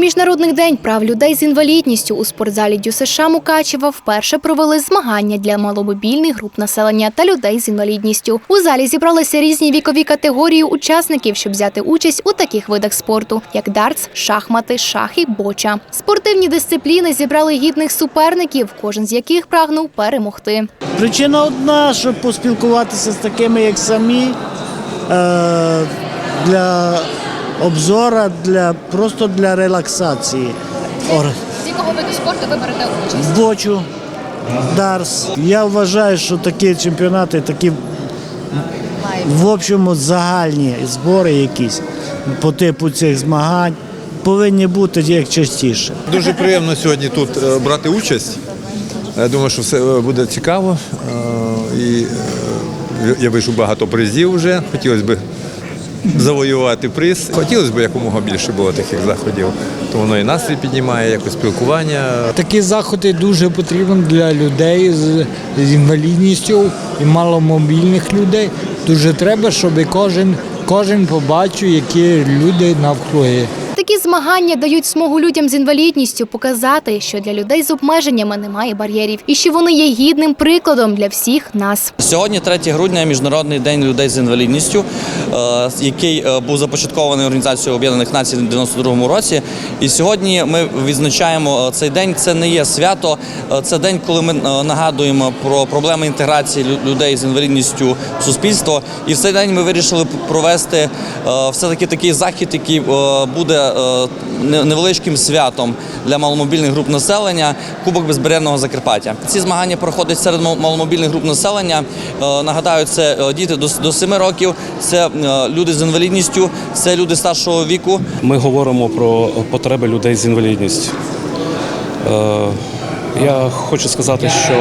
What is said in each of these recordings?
міжнародний день прав людей з інвалідністю у спортзалі ДЮСШ Мукачева вперше провели змагання для маломобільних груп населення та людей з інвалідністю. У залі зібралися різні вікові категорії учасників, щоб взяти участь у таких видах спорту, як дартс, шахмати, шахи, боча. Спортивні дисципліни зібрали гідних суперників, кожен з яких прагнув перемогти. Причина одна, щоб поспілкуватися з такими, як самі, е, для обзора, для, просто для релаксації. З якого виду спорту ви берете участь? бочу, дарс. Я вважаю, що такі чемпіонати, такі в общому загальні збори якісь по типу цих змагань повинні бути як частіше. Дуже приємно сьогодні тут е, брати участь. Я думаю, що все е, буде цікаво. Е, І я вийшов багато призів вже. Хотілося б завоювати приз. Хотілося б якомога більше було таких заходів. То воно і настрій піднімає, якось спілкування. Такі заходи дуже потрібні для людей з, інвалідністю і маломобільних людей. Дуже треба, щоб кожен, кожен побачив, які люди навкруги. Такі змагання дають змогу людям з інвалідністю показати, що для людей з обмеженнями немає бар'єрів, і що вони є гідним прикладом для всіх нас. Сьогодні, 3 грудня, міжнародний день людей з інвалідністю, е, який е, був започаткований Організацією Об'єднаних Націй в 92-му році. І сьогодні ми відзначаємо е, цей день. Це не є свято, це день, коли ми нагадуємо про проблеми інтеграції людей з інвалідністю в суспільство. І в цей день ми вирішили провести е, все-таки такий захід, який буде невеличким святом для маломобільних груп населення Кубок безбар'єрного Закарпаття. Ці змагання проходять серед маломобільних груп населення. Е, Нагадаю, це е, діти до, до 7 років, це е, люди з інвалідністю, це люди старшого віку. Ми говоримо про потреби людей з інвалідністю. Я хочу сказати, що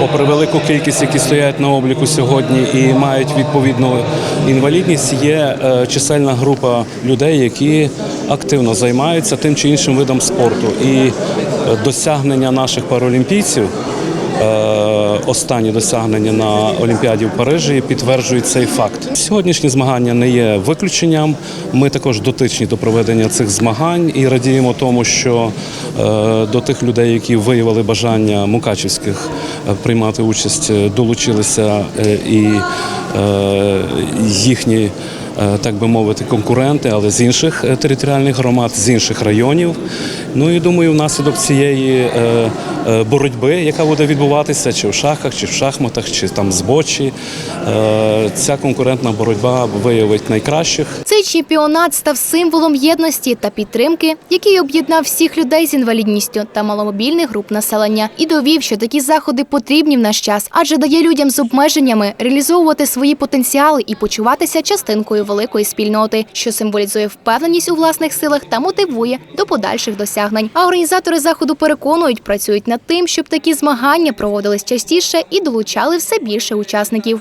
попри велику кількість, які стоять на обліку сьогодні і мають відповідну інвалідність, є е, чисельна група людей, які активно займаються тим чи іншим видом спорту. І е, досягнення наших паралімпійців Е, Останні досягнення на Олімпіаді в Парижі підтверджують цей факт. Сьогоднішні змагання не є виключенням. Ми також дотичні до проведення цих змагань і радіємо тому, що е, до тих людей, які виявили бажання мукачівських е, приймати участь, е, долучилися і їхні. Е, Так би мовити, конкуренти, але з інших е, територіальних громад, з інших районів. Ну і думаю, внаслідок цієї е, боротьби, яка буде відбуватися, чи в шахах, чи в шахматах, чи там збочі, ця конкурентна боротьба виявить найкращих. Цей чемпіонат став символом єдності та підтримки, який об'єднав всіх людей з інвалідністю та маломобільних груп населення, і довів, що такі заходи потрібні в наш час, адже дає людям з обмеженнями реалізовувати свої потенціали і почуватися частинкою великої спільноти, що символізує впевненість у власних силах та мотивує до подальших досягнень. А організатори заходу переконують, працюють над тим, щоб такі змагання проводились частіше і долучали все більше учасників.